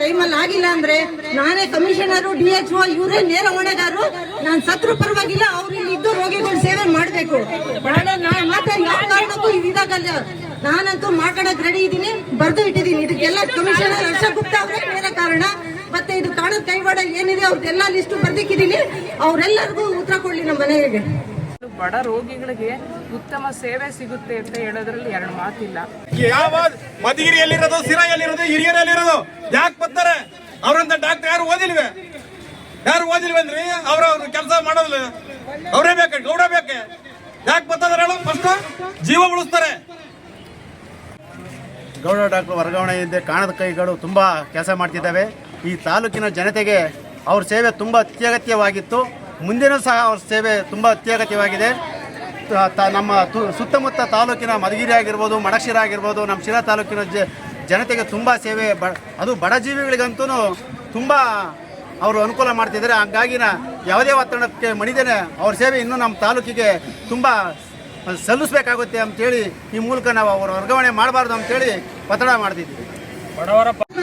ಟೈಮಲ್ಲಿ ಆಗಿಲ್ಲ ಅಂದ್ರೆ ನಾನೇ ಕಮಿಷನರು, ಡಿ ಎಚ್ ಓ ಇವರೇ ನೇರ ಹೊಣೆಗಾರರು. ನಾನು ಸತ್ರು ಪರವಾಗಿಲ್ಲ, ಅವ್ರು ಇಲ್ಲಿ ಇದ್ದು ರೋಗಿಗಳ ಸೇವೆ ಮಾಡಬೇಕು. ಕಾರಣಕ್ಕೂ ಇದಾಗಲ್ಲ. ನಾನಂತೂ ಮಾತಾಡಕ್ ರೆಡಿ ಇದ್ದೀನಿ, ಬರ್ದು ಇಟ್ಟಿದ್ದೀನಿ. ಇದಕ್ಕೆಲ್ಲ ಕಮಿಷನರ್ ಹರ್ಷ ಗುಪ್ತಾ ಅವರೇ ನೇರ ಕಾರಣ. ಮತ್ತೆ ಇದು ಕಾಣದ ಕೈವಾಡ ಏನಿದೆ ಅವ್ರದ್ದೆಲ್ಲ ಲಿಸ್ಟ್ ಬರ್ದಿಕ್ಕಿದ್ದೀನಿ. ಅವರೆಲ್ಲರಿಗೂ ಉತ್ತರ ಕೊಡ್ಲಿ ನಮ್ಮ ಮನೆಗೆ. ಬಡ ರೋಗಿಗಳಿಗೆ ಉತ್ತಮ ಸೇವೆ ಸಿಗುತ್ತೆ ಅಂತ ಹೇಳೋದ್ರಲ್ಲಿ ಎರಡು ಮಾತಿಲ್ಲ. ಯಾವ ಮಧುಗಿರಿಯಲ್ಲಿರೋದು ಸಿರಾಯಲ್ಲಿರೋದು ಹಿರಿಯರಲ್ಲಿರೋದು ಯಾಕೆ ಬರ್ತಾರೆ? ಅವರಂತ ಡಾಕ್ಟರ್ ಯಾರು ಓದಿಲ್ವೇ? ಯಾರು ಓದಿಲ್ವೇನ್ರಿ ಅವ್ರ ಅವ್ರ ಕೆಲಸ ಮಾಡೋದಿಲ್ಲ. ಅವರೇ ಬೇಕು ಗೌಡ ಬೇಕೆ? ಯಾಕೆ ಬರ್ತಾರೆ ಹೇಳು ಫಸ್ಟ್ ಜೀವ ಉಳಿಸ್ತಾರೆ. ಗೌಡ ಡಾಕ್ಟರ್ ವರ್ಗಾವಣೆ ಇದ್ದೆ ಕಾಣದ ಕೈಗಳು ತುಂಬ ಕೆಲಸ ಮಾಡ್ತಿದ್ದಾವೆ. ಈ ತಾಲೂಕಿನ ಜನತೆಗೆ ಅವ್ರ ಸೇವೆ ತುಂಬ ಅತ್ಯಗತ್ಯವಾಗಿತ್ತು. ಮುಂದಿನ ಸಹ ಅವ್ರ ಸೇವೆ ತುಂಬ ಅತ್ಯಗತ್ಯವಾಗಿದೆ. ನಮ್ಮ ಸುತ್ತಮುತ್ತ ತಾಲೂಕಿನ ಮಧುಗಿರಿ ಆಗಿರ್ಬೋದು, ಮಡಕ್ಷಿರ ಆಗಿರ್ಬೋದು, ನಮ್ಮ ಶಿರಾ ತಾಲೂಕಿನ ಜನತೆಗೆ ತುಂಬ ಸೇವೆ ಅದು ಬಡ ಜೀವಿಗಳಿಗಂತೂ ತುಂಬ ಅವರು ಅನುಕೂಲ ಮಾಡ್ತಿದ್ದಾರೆ. ಹಾಗಾಗಿನ ಯಾವುದೇ ಒತ್ತಡಕ್ಕೆ ಮಣಿದೇನೆ ಅವ್ರ ಸೇವೆ ಇನ್ನೂ ನಮ್ಮ ತಾಲೂಕಿಗೆ ತುಂಬ ಸಲ್ಲಿಸಬೇಕಾಗುತ್ತೆ ಅಂತೇಳಿ ಈ ಮೂಲಕ ನಾವು ಅವರ ವರ್ಗಾವಣೆ ಮಾಡಬಾರ್ದು ಅಂತೇಳಿ ಒತ್ತಡ ಮಾಡ್ತಿದ್ದೀವಿ.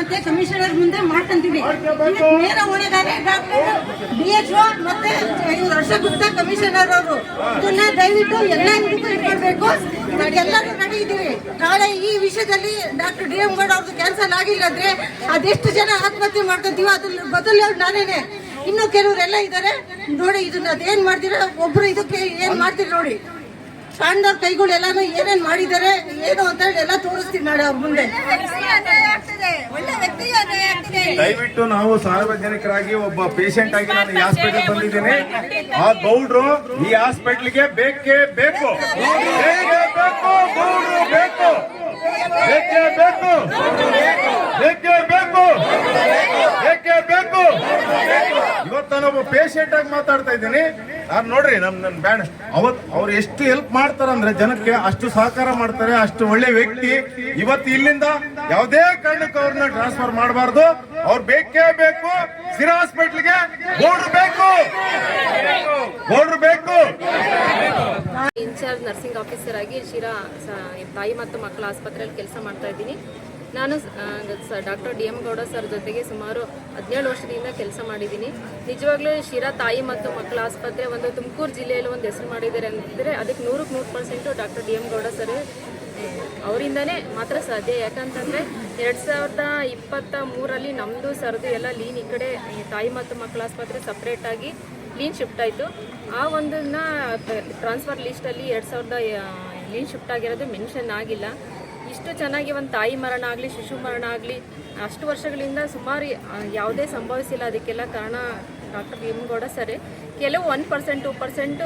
ಮತ್ತೆ ಕಮಿಷನರ್ ಮುಂದೆ ಮಾಡ್ಕೊಂತೀವಿ ನೇರ ಹೊಣೆಗಾರ ಡಾಕ್ಟರ್ ಬಿ ಎಚ್ ಓ ಮತ್ತೆ ಗುಪ್ತಾ ಕಮಿಷನರ್ ಅವರು. ಇದನ್ನ ದಯವಿಟ್ಟು ಎಲ್ಲ ಇಟ್ಕೊಳ್ಬೇಕು. ಎಲ್ಲರೂ ಇದೀವಿ ನಾಳೆ ಈ ವಿಷಯದಲ್ಲಿ ಡಾಕ್ಟರ್ ಡಿ ಎಂ ಗೌಡ ಅವ್ರದ್ದು ಕ್ಯಾನ್ಸಲ್ ಆಗಿಲ್ಲ ಅಂದ್ರೆ ಅದೆಷ್ಟು ಜನ ಆತ್ಮಹತ್ಯೆ ಮಾಡ್ಕೊಂತೀವೋ ಅದ್ರ ಬದಲು ನಾನೇನೆ. ಇನ್ನು ಕೆಲವರೆಲ್ಲ ಇದ್ದಾರೆ. ನೋಡಿ, ಇದನ್ನ ಅದೇನ್ ಮಾಡ್ತೀರಾ? ಒಬ್ರು ಇದಕ್ಕೆ ಏನ್ ಮಾಡ್ತೀರಿ ನೋಡಿ. ಕಾಣ್ದವ್ರ ಕೈಗಳು ಎಲ್ಲಾನು ಏನೇನ್ ಮಾಡಿದ್ದಾರೆ, ಏನು ಅಂತ ಹೇಳಿ ಎಲ್ಲ ತೋರಿಸ್ತೀನಿ ನಾಳೆ ಅವ್ರ ಮುಂದೆ. ದಯವಿಟ್ಟು ನಾವು ಸಾರ್ವಜನಿಕರಾಗಿ ಒಬ್ಬ ಪೇಷಂಟ್ ಆಗಿ ನಾನು ಈ ಹಾಸ್ಪಿಟಲ್ ಬಂದಿದ್ದೀನಿ. ಆ ಗೌಡ್ರು ಈ ಹಾಸ್ಪಿಟ್ಲಿಗೆ ಬೇಕೇ ಬೇಕು. ಬೇಕೇ ಬೇಕು. ಗೌಡ್ರು ಬೇಕು. ಬೇಕೇ ಬೇಕು. ಬೇಕೇ ಬೇಕು. ಬೇಕೇ ಬೇಕು. ಇವತ್ತು ನಾನೊಬ್ಬ ಪೇಷಂಟ್ ಆಗಿ ಮಾತಾಡ್ತಾ ಇದ್ದೀನಿ. ನಾನು ನೋಡ್ರಿ, ನಮ್ ನನ್ ಬ್ಯಾಂಡ್ ಅವತ್ ಅವ್ರು ಎಷ್ಟು ಹೆಲ್ಪ್ ಮಾಡ್ತಾರಂದ್ರೆ ಜನಕ್ಕೆ ಅಷ್ಟು ಸಹಕಾರ ಮಾಡ್ತಾರೆ, ಅಷ್ಟು ಒಳ್ಳೆ ವ್ಯಕ್ತಿ. ಇವತ್ತು ಇಲ್ಲಿಂದ ಯಾವುದೇ ಕಾರಣಕ್ಕೂ ಅವ್ರನ್ನ ಟ್ರಾನ್ಸ್ಫರ್ ಮಾಡಬಾರ್ದು. ಅವ್ರು ಬೇಕೇ ಬೇಕು. ಸಿರಾ ಹಾಸ್ಪಿಟ್ಲ್ಗೆ ಬೋರ್ಡ್ರು ಬೇಕು. ಬೋರ್ಡ್ರು ಬೇಕು. ಇನ್ಚಾರ್ಜ್ ನರ್ಸಿಂಗ್ ಆಫೀಸರ್ ಆಗಿ ಶಿರಾ ತಾಯಿ ಮತ್ತು ಮಕ್ಕಳ ಆಸ್ಪತ್ರೆಯಲ್ಲಿ ಕೆಲಸ ಮಾಡ್ತಾ ಇದ್ದೀನಿ. ನಾನು doctor D M Gowda sir ಜೊತೆಗೆ ಸುಮಾರು ಹದಿನೇಳು ವರ್ಷದಿಂದ ಕೆಲಸ ಮಾಡಿದ್ದೀನಿ. ನಿಜವಾಗ್ಲೂ ಶಿರಾ ತಾಯಿ ಮತ್ತು ಮಕ್ಕಳ ಆಸ್ಪತ್ರೆ ಒಂದು ತುಮಕೂರು ಜಿಲ್ಲೆಯಲ್ಲಿ ಒಂದು ಹೆಸರು ಮಾಡಿದ್ದಾರೆ ಅಂದರೆ ಅದಕ್ಕೆ ನೂರಕ್ಕೆ ನೂರು percent doctor D M Gowda sir ಅವರಿಂದನೇ ಮಾತ್ರ ಸಾಧ್ಯ. ಯಾಕಂತಂದರೆ ಎರಡು ಸಾವಿರದ ಇಪ್ಪತ್ತ ಮೂರಲ್ಲಿ ನಮ್ಮದು ಸರ್ದು ಎಲ್ಲ ಲೀನ್ ಈ ಕಡೆ ತಾಯಿ ಮತ್ತು ಮಕ್ಕಳ ಆಸ್ಪತ್ರೆ ಸಪ್ರೇಟಾಗಿ ಲೀನ್ ಶಿಫ್ಟ್ ಆಯಿತು. ಆ ಒಂದನ್ನ ಟ್ರಾನ್ಸ್ಫರ್ ಲಿಸ್ಟಲ್ಲಿ ಎರಡು ಸಾವಿರದ ಲೀನ್ ಶಿಫ್ಟ್ ಆಗಿರೋದು ಮೆನ್ಷನ್ ಆಗಿಲ್ಲ. ಇಷ್ಟು ಚೆನ್ನಾಗಿ ಒಂದು ತಾಯಿ ಮರಣ ಆಗಲಿ, ಶಿಶು ಮರಣ ಆಗಲಿ, ಅಷ್ಟು ವರ್ಷಗಳಿಂದ ಸುಮಾರು ಯಾವುದೇ ಸಂಭವಿಸಿಲ್ಲ. ಅದಕ್ಕೆಲ್ಲ ಕಾರಣ ಡಾಕ್ಟರ್ ಭೀಮಗೌಡ ಸರ್ ಕೆಲವು ಒನ್ ಪರ್ಸೆಂಟ್ ಟು ಪರ್ಸೆಂಟ್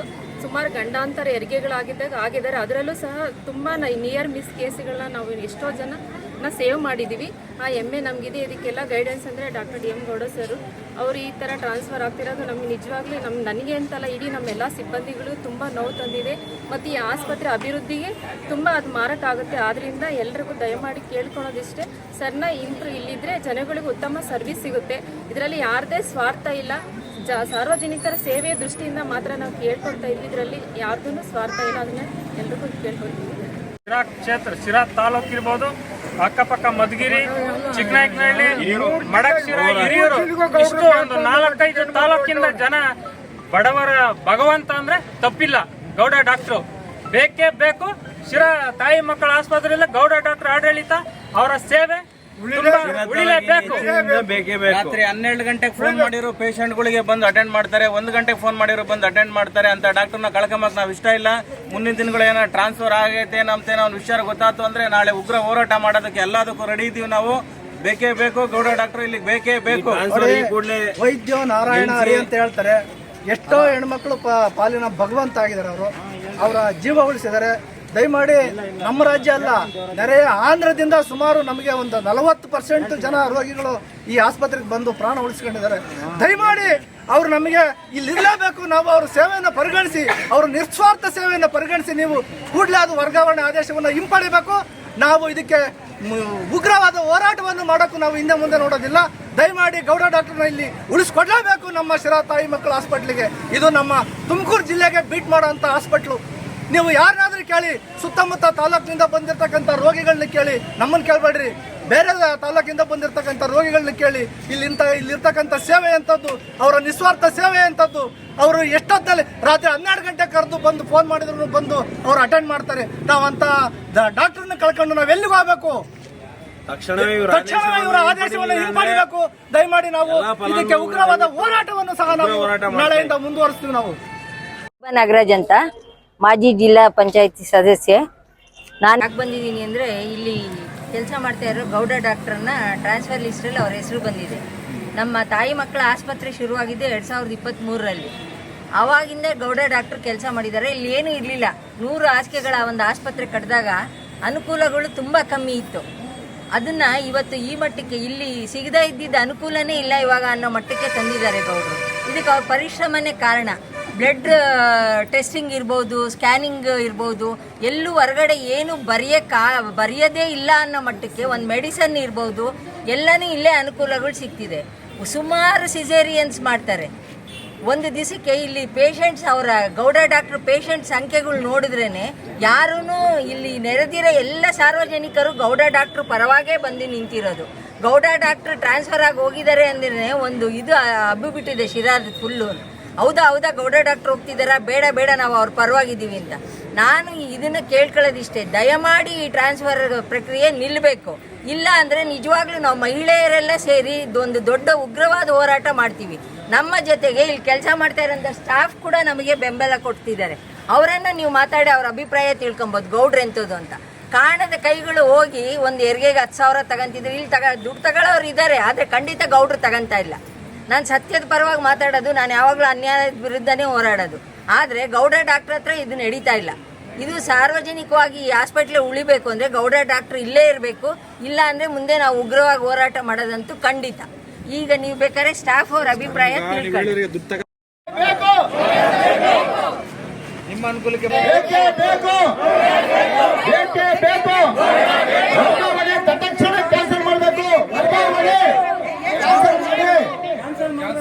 ಸುಮಾರು ಗಂಡಾಂತರ ಹೆರಿಗೆಗಳಾಗಿದ್ದಾಗ ಆಗಿದ್ದಾರೆ. ಅದರಲ್ಲೂ ಸಹ ತುಂಬ ನಿಯರ್ ಮಿಸ್ ಕೇಸ್ಗಳನ್ನ ನಾವು ಎಷ್ಟೋ ಜನ ಸೇವ್ ಮಾಡಿದ್ದೀವಿ ಆ ಎಮ್ಮೆ ನಮಗಿದೆ. ಇದಕ್ಕೆಲ್ಲ ಗೈಡೆನ್ಸ್ ಅಂದರೆ doctor D M Gowda sir ಅವರು ಈ ಥರ ಟ್ರಾನ್ಸ್ಫರ್ ಆಗ್ತಿರೋದು ನಮ್ಗೆ ನಿಜವಾಗ್ಲೂ ನಮ್ಮ ನನಗೆ ಅಂತಲ್ಲ, ಇಡೀ ನಮ್ಮೆಲ್ಲ ಸಿಬ್ಬಂದಿಗಳು ತುಂಬ ನೋವು ತಂದಿದೆ. ಮತ್ತು ಈ ಆಸ್ಪತ್ರೆ ಅಭಿವೃದ್ಧಿಗೆ ತುಂಬ ಅದು ಮಾರಕ್ಕಾಗುತ್ತೆ. ಆದ್ದರಿಂದ ಎಲ್ರಿಗೂ ದಯಮಾಡಿ ಕೇಳ್ಕೊಳೋದಿಷ್ಟೇ ಸರ್ನ ಇಂಪ್ರೂ ಇಲ್ಲಿದ್ದರೆ ಜನಗಳಿಗೆ ಉತ್ತಮ ಸರ್ವಿಸ್ ಸಿಗುತ್ತೆ. ಇದರಲ್ಲಿ ಯಾರದೇ ಸ್ವಾರ್ಥ ಇಲ್ಲ. ಜ ಸಾರ್ವಜನಿಕರ ಸೇವೆಯ ದೃಷ್ಟಿಯಿಂದ ಮಾತ್ರ ನಾವು ಕೇಳ್ಕೊಳ್ತಾ ಇದ್ದಿದ್ರಲ್ಲಿ ಯಾರ್ದೂ ಸ್ವಾರ್ಥ ಇಲ್ಲ. ಅದನ್ನ ಎಲ್ರಿಗೂ ಕೇಳ್ಕೊಳ್ತೀವಿ. ಶಿರಾ ಕ್ಷೇತ್ರ ಶಿರಾ ತಾಲೂಕು ಇರ್ಬೋದು ಅಕ್ಕಪಕ್ಕ ಮಧುಗಿರಿ ಚಿಕ್ಕನಾಯಕನಹಳ್ಳಿ ಮಡಕ್ಷಿರ ಹಿರಿಯೂರು. ಇಷ್ಟು ಒಂದು ನಾಲ್ಕೈದು ತಾಲೂಕಿಂದ ಜನ ಬಡವರ ಭಗವಂತ ಅಂದ್ರೆ ತಪ್ಪಿಲ್ಲ. ಗೌಡ ಡಾಕ್ಟ್ರು. ಬೇಕೇ ಬೇಕು. ಶಿರಾ ತಾಯಿ ಮಕ್ಕಳ ಆಸ್ಪತ್ರೆಯಲ್ಲಿ ಗೌಡ ಡಾಕ್ಟರ್ ಆಡಳಿತ ಅವರ ಸೇವೆ. ರಾತ್ರಿ ಹನ್ನೆರಡು ಗಂಟೆಗೆ ಫೋನ್ ಮಾಡಿರೋ ಪೇಷಂಟ್ಗಳಿಗೆ ಬಂದು ಅಟೆಂಡ್ ಮಾಡ್ತಾರೆ. ಒಂದು ಗಂಟೆಗೆ ಫೋನ್ ಮಾಡಿರೋ ಬಂದು ಅಟೆಂಡ್ ಮಾಡ್ತಾರೆ ಅಂತ ಡಾಕ್ಟರ್ನ ಕಳ್ಕೊಂಬಕ್ ನಾವು ಇಷ್ಟ ಇಲ್ಲ. ಮುಂದಿನ ದಿನಗಳು ಏನೋ ಟ್ರಾನ್ಸ್ಫರ್ ಆಗೈತೆ ನಮ್ತೇನೋ ಒಂದು ವಿಚಾರ ಗೊತ್ತಾಯ್ತು ಅಂದ್ರೆ ನಾಳೆ ಉಗ್ರ ಹೋರಾಟ ಮಾಡೋದಕ್ಕೆ ಎಲ್ಲದಕ್ಕೂ ರೆಡಿ ಇದೀವಿ ನಾವು. ಬೇಕೇ ಬೇಕು ಗೌಡ ಡಾಕ್ಟರ್ ಇಲ್ಲಿ ಬೇಕೇ ಬೇಕು. ವೈದ್ಯ ನಾರಾಯಣ ಹರಿ ಅಂತ ಹೇಳ್ತಾರೆ. ಎಷ್ಟೋ ಹೆಣ್ಮಕ್ಳು ಪ- ಪಾಲಿನ ಭಗವಂತ ಆಗಿದ್ದಾರೆ ಅವರು. ಅವರ ಜೀವ ಉಳಿಸಿದ್ದಾರೆ. ದಯಮಾಡಿ ನಮ್ಮ ರಾಜ್ಯ ಅಲ್ಲ ನೆರೆಯ ಆಂಧ್ರದಿಂದ ಸುಮಾರು ನಮಗೆ ಒಂದು ನಲವತ್ತು ಪರ್ಸೆಂಟ್ ಜನ ರೋಗಿಗಳು ಈ ಆಸ್ಪತ್ರೆಗೆ ಬಂದು ಪ್ರಾಣ ಉಳಿಸ್ಕೊಂಡಿದ್ದಾರೆ. ದಯಮಾಡಿ ಅವ್ರು ನಮಗೆ ಇಲ್ಲಿರಲೇಬೇಕು, ನಾವು ಅವ್ರ ಸೇವೆಯನ್ನು ಪರಿಗಣಿಸಿ, ಅವ್ರ ನಿಸ್ವಾರ್ಥ ಸೇವೆಯನ್ನು ಪರಿಗಣಿಸಿ ನೀವು ಕೂಡಲೇ ಅದು ವರ್ಗಾವಣೆ ಆದೇಶವನ್ನು ಹಿಂಪಡಿಬೇಕು ನಾವು ಇದಕ್ಕೆ ಉಗ್ರವಾದ ಹೋರಾಟವನ್ನು ಮಾಡೋಕ್ಕೂ ನಾವು ಹಿಂದೆ ಮುಂದೆ ನೋಡೋದಿಲ್ಲ. ದಯಮಾಡಿ ಗೌಡ ಡಾಕ್ಟರ್ನ ಇಲ್ಲಿ ಉಳಿಸ್ಕೊಡ್ಲೇಬೇಕು ನಮ್ಮ ಶಿರಾ ತಾಯಿ ಮಕ್ಕಳ ಹಾಸ್ಪಿಟ್ಲಿಗೆ. ಇದು ನಮ್ಮ ತುಮಕೂರು ಜಿಲ್ಲೆಗೆ ಬೀಟ್ ಮಾಡೋಂಥ ಹಾಸ್ಪಿಟ್ಲು. ನೀವು ಯಾರನ್ನಾದ್ರೂ ಕೇಳಿ ಸುತ್ತಮುತ್ತ ತಾಲೂಕಿನಿಂದ ಬಂದಿರತಕ್ಕಂಥ ರೋಗಿಗಳನ್ನ ಕೇಳಿ ನಮ್ಮನ್ನು ಕೇಳಬೇಡ್ರಿ. ಬೇರೆ ತಾಲೂಕಿಂದ ಬಂದಿರತಕ್ಕಂಥ ರೋಗಿಗಳನ್ನ ಕೇಳಿ ಇಲ್ಲಿ ಇಂಥ ಇಲ್ಲಿರ್ತಕ್ಕಂಥ ಸೇವೆ ಅಂತದ್ದು ಅವರ ನಿಸ್ವಾರ್ಥ ಸೇವೆ ಅಂತದ್ದು ಅವರು ಎಷ್ಟೊತ್ತಲ್ಲಿ ರಾತ್ರಿ ಹನ್ನೆರಡು ಗಂಟೆ ಕರೆದು ಬಂದು ಫೋನ್ ಮಾಡಿದ್ರು ಬಂದು ಅವ್ರು ಅಟೆಂಡ್ ಮಾಡ್ತಾರೆ. ನಾವಂತ ಡಾಕ್ಟರ್ನ ಕಳ್ಕೊಂಡು ನಾವು ಎಲ್ಲಿಗೆ ಹೋಗ್ಬೇಕು? ತಕ್ಷಣವೇ ಇವರು ತಕ್ಷಣವೇ ಇವರ ಆದೇಶವನ್ನು ಹಿಂಪಡಿಬೇಕು. ದಯಮಾಡಿ ನಾವು ಇದಕ್ಕೆ ಉಗ್ರವಾದ ಹೋರಾಟವನ್ನು ಸಹ ನಾವು ನಾಳೆಯಿಂದ ಮುಂದುವರಿಸ್ತೀವಿ ನಾವು. ನಾಗರಾಜ್ ಅಂತ. ಮಾಜಿ ಜಿಲ್ಲಾ ಪಂಚಾಯತಿ ಸದಸ್ಯೆ. ನಾನು ಯಾಕೆ ಬಂದಿದ್ದೀನಿ ಅಂದರೆ ಇಲ್ಲಿ ಕೆಲಸ ಮಾಡ್ತಾ ಇರೋ ಗೌಡ ಡಾಕ್ಟ್ರನ್ನ ಟ್ರಾನ್ಸ್ಫರ್ ಲಿಸ್ಟಲ್ಲಿ ಅವ್ರ ಹೆಸರು ಬಂದಿದೆ. ನಮ್ಮ ತಾಯಿ ಮಕ್ಕಳ ಆಸ್ಪತ್ರೆ ಶುರುವಾಗಿದ್ದೆ ಎರಡು ಸಾವಿರದ ಇಪ್ಪತ್ತ್ಮೂರರಲ್ಲಿ ಆವಾಗಿಂದ ಗೌಡ ಡಾಕ್ಟ್ರು ಕೆಲಸ ಮಾಡಿದ್ದಾರೆ. ಇಲ್ಲಿ ಏನೂ ಇರಲಿಲ್ಲ. ನೂರು ಹಾಸಿಗೆಗಳ ಒಂದು ಆಸ್ಪತ್ರೆ ಕಟ್ಟಿದಾಗ ಅನುಕೂಲಗಳು ತುಂಬ ಕಮ್ಮಿ ಇತ್ತು. ಅದನ್ನು ಇವತ್ತು ಈ ಮಟ್ಟಕ್ಕೆ ಇಲ್ಲಿ ಸಿಗದೇ ಇದ್ದಿದ್ದ ಅನುಕೂಲನೇ ಇಲ್ಲ ಇವಾಗ ಅನ್ನೋ ಮಟ್ಟಕ್ಕೆ ತಂದಿದ್ದಾರೆ ಗೌಡರು. ಇದಕ್ಕೆ ಅವ್ರ ಪರಿಶ್ರಮನೇ ಕಾರಣ. ಬ್ಲಡ್ ಟೆಸ್ಟಿಂಗ್ ಇರ್ಬೋದು, ಸ್ಕ್ಯಾನಿಂಗ್ ಇರ್ಬೋದು, ಎಲ್ಲೂ ಹೊರಗಡೆ ಏನು ಬರೆಯಕ್ಕ, ಬರೆಯೋದೇ ಇಲ್ಲ ಅನ್ನೋ ಮಟ್ಟಕ್ಕೆ ಒಂದು ಮೆಡಿಸನ್ ಇರ್ಬೋದು, ಎಲ್ಲನೂ ಇಲ್ಲೇ ಅನುಕೂಲಗಳು ಸಿಗ್ತಿದೆ. ಸುಮಾರು ಸಿಸೇರಿಯನ್ಸ್ ಮಾಡ್ತಾರೆ. ಒಂದು ದಿವಸಕ್ಕೆ ಇಲ್ಲಿ ಪೇಷಂಟ್ಸ್ ಅವರ ಗೌಡ ಡಾಕ್ಟ್ರ್ ಪೇಷಂಟ್ ಸಂಖ್ಯೆಗಳು ನೋಡಿದ್ರೇ ಯಾರೂ ಇಲ್ಲಿ ನೆರೆದಿರೋ ಎಲ್ಲ ಸಾರ್ವಜನಿಕರು ಗೌಡ ಡಾಕ್ಟ್ರು ಪರವಾಗೇ ಬಂದು ನಿಂತಿರೋದು. ಗೌಡ ಡಾಕ್ಟ್ರು ಟ್ರಾನ್ಸ್ಫರ್ ಆಗಿ ಹೋಗಿದ್ದಾರೆ ಅಂದ್ರೆ ಒಂದು ಇದು ಹಬ್ಬಿಬಿಟ್ಟಿದೆ ಶಿರಾದ ಫುಲ್ಲು ಹೌದಾ ಹೌದಾ, ಗೌಡ ಡಾಕ್ಟ್ರ್ ಹೋಗ್ತಿದ್ದಾರಾ? ಬೇಡ ಬೇಡ, ನಾವು ಅವ್ರ ಪರವಾಗಿದ್ದೀವಿ ಅಂತ. ನಾನು ಇದನ್ನ ಕೇಳ್ಕೊಳ್ಳೋದಿಷ್ಟೇ. ದಯಮಾಡಿ ಈ ಟ್ರಾನ್ಸ್ಫರ್ ಪ್ರಕ್ರಿಯೆ ನಿಲ್ಲಬೇಕು ಇಲ್ಲ ಅಂದರೆ ನಿಜವಾಗ್ಲೂ ನಾವು ಮಹಿಳೆಯರೆಲ್ಲ ಸೇರಿ ಒಂದು ದೊಡ್ಡ ಉಗ್ರವಾದ ಹೋರಾಟ ಮಾಡ್ತೀವಿ. ನಮ್ಮ ಜೊತೆಗೆ ಇಲ್ಲಿ ಕೆಲಸ ಮಾಡ್ತಾ ಇರೋಂಥ ಸ್ಟಾಫ್ ಕೂಡ ನಮಗೆ ಬೆಂಬಲ ಕೊಡ್ತಿದ್ದಾರೆ. ಅವರನ್ನ ನೀವು ಮಾತಾಡಿ ಅವ್ರ ಅಭಿಪ್ರಾಯ ತಿಳ್ಕೊಬೋದು, ಗೌಡ್ರೆ ಎಂಥದ್ದು ಅಂತ. ಕಾಣದ ಕೈಗಳು ಹೋಗಿ ಒಂದು ಹೆರಿಗೆಗೆ ಹತ್ತು ಸಾವಿರ ತಗೊಂತಿದ್ರು. ಇಲ್ಲಿ ತಗ, ದುಡ್ಡು ತಗೊಳ್ಳೋರು ಇದ್ದಾರೆ, ಆದರೆ ಖಂಡಿತ ಗೌಡ್ರು ತಗೊಂತಾ ಇಲ್ಲ. ನಾನು ಸತ್ಯದ ಪರವಾಗಿ ಮಾತಾಡೋದು ನಾನು ಯಾವಾಗಲೂ ಅನ್ಯಾಯದ ವಿರುದ್ಧನೇ ಹೋರಾಡೋದು. ಆದರೆ ಗೌಡ ಡಾಕ್ಟರ್ ಹತ್ರ ಇದು ನಡೀತಾ ಇಲ್ಲ. ಇದು ಸಾರ್ವಜನಿಕವಾಗಿ ಈ ಹಾಸ್ಪಿಟ್ಲ್ ಉಳಿಬೇಕು ಅಂದರೆ ಗೌಡ ಡಾಕ್ಟರ್ ಇಲ್ಲೇ ಇರಬೇಕು. ಇಲ್ಲ ಅಂದರೆ ಮುಂದೆ ನಾವು ಉಗ್ರವಾಗಿ ಹೋರಾಟ ಮಾಡೋದಂತೂ ಖಂಡಿತ. ಈಗ ನೀವು ಬೇಕಾದ್ರೆ ಸ್ಟಾಫ್ ಅವ್ರ ಅಭಿಪ್ರಾಯ ತಿಳ್ಕೊಳ್ಳಿ. ನಿಮ್ಮ ಅನುಕೂಲಕ್ಕೆ ಬೇಕೇ ಬೇಕು. ಬೇಕೇ ಬೇಕು.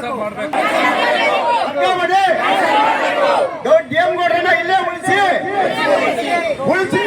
ಕೆಲಸ ಮಾಡಬೇಕು. ದೊಡ್ಡ ಇಲ್ಲೇ ಉಳಿಸಿ ಉಳಿಸಿ